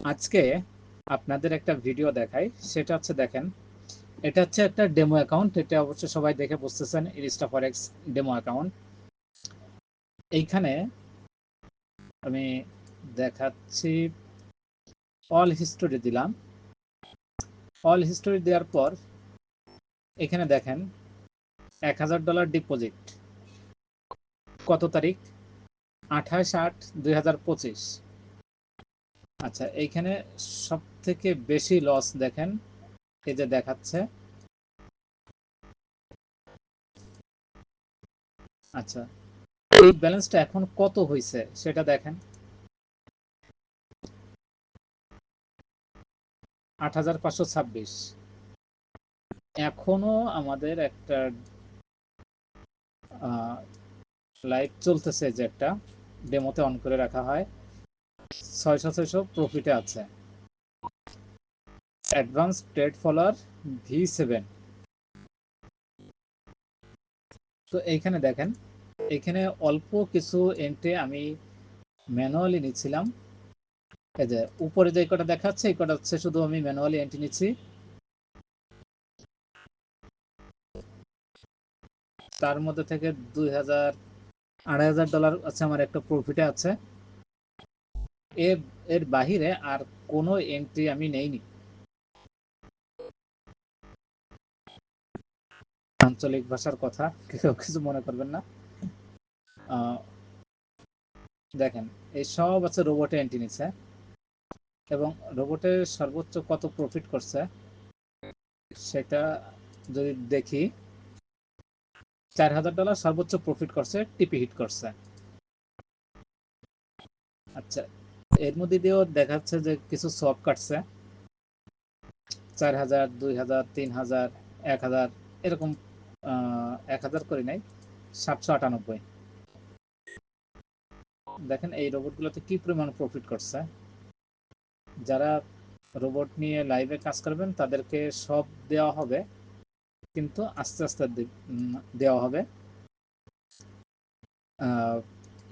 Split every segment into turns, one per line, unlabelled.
আজকে আপনাদের একটা ভিডিও দেখাই। সেটা হচ্ছে দেখেন, এটা হচ্ছে একটা ডেমো অ্যাকাউন্ট এটা অবশ্যই সবাই দেখে বুঝতেছেন ইরিস্টা ফরেক্স ডেমো অ্যাকাউন্ট এইখানে আমি দেখাচ্ছি অল হিস্টোরি দিলাম। অল হিস্টোরি দেওয়ার পর এখানে দেখেন, এক হাজার ডলার ডিপোজিট কত তারিখ? আঠাশ আট দুই হাজার পঁচিশ। আচ্ছা এইখানে সব থেকে বেশি লস দেখেন, এই যে দেখাচ্ছে। আচ্ছা এই ব্যালেন্সটা এখন কত হয়েছে সেটা দেখেন। আট হাজার পাঁচশো ছাব্বিশ। এখনও আমাদের একটা লাইভ চলতেছে যে একটা ডেমোতে অন করে রাখা হয়। ছয়শো ছয়শো প্রফিটে আছে। Advance trade follower V seven. তো এইখানে দেখেন, এখানে অল্প কিছু এন্ট্রি আমি ম্যানুয়ালি নিচ্ছিলাম। এই যে উপরে যে কটা দেখাচ্ছে, এই কটা হচ্ছে শুধু আমি ম্যানুয়ালি এন্ট্রি নিচ্ছি। তার মধ্যে থেকে দুই হাজার আড়াই হাজার ডলার আছে আমার একটা প্রফিটে আছে। এর এর বাহিরে আর কোনো এন্ট্রি আমি নেইনি। আঞ্চলিক ভাষার কথা, কেউ কিছু মনে করবেন না। দেখেন, এই সব আছে রোবটে এন্ট্রি নিচ্ছে এবং রোবটের সর্বোচ্চ কত প্রফিট করছে, সেটা যদি দেখি, চার হাজার ডলার সর্বোচ্চ প্রফিট করছে টিপি হিট করছে। আচ্ছা এর মধ্যে দিয়েও দেখাচ্ছে যে কিছু সব কাটছে। চার হাজার, দুই হাজার, তিন হাজার, এক হাজার, এরকম এক হাজার করে নাই, সাতশো আটানব্বই। দেখেন এই রোবটগুলোতে কি পরিমাণ প্রফিট করছে? যারা রোবট নিয়ে লাইভে কাজ করবেন, তাদেরকে সব দেওয়া হবে, কিন্তু আস্তে আস্তে দেওয়া হবে।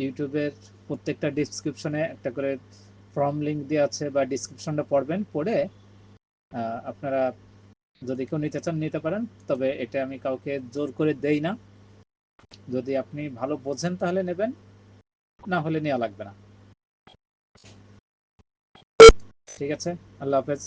ইউটিউবের প্রত্যেকটা ডিসক্রিপশনে একটা করে ফর্ম লিঙ্ক দেওয়া আছে বা ডিসক্রিপশনটা পড়বেন, পড়ে আপনারা যদি কেউ নিতে চান নিতে পারেন, তবে এটা আমি কাউকে জোর করে দেই না। যদি আপনি ভালো বোঝেন তাহলে নেবেন, না হলে নেওয়া লাগবে না। ঠিক আছে? আল্লাহ হাফেজ।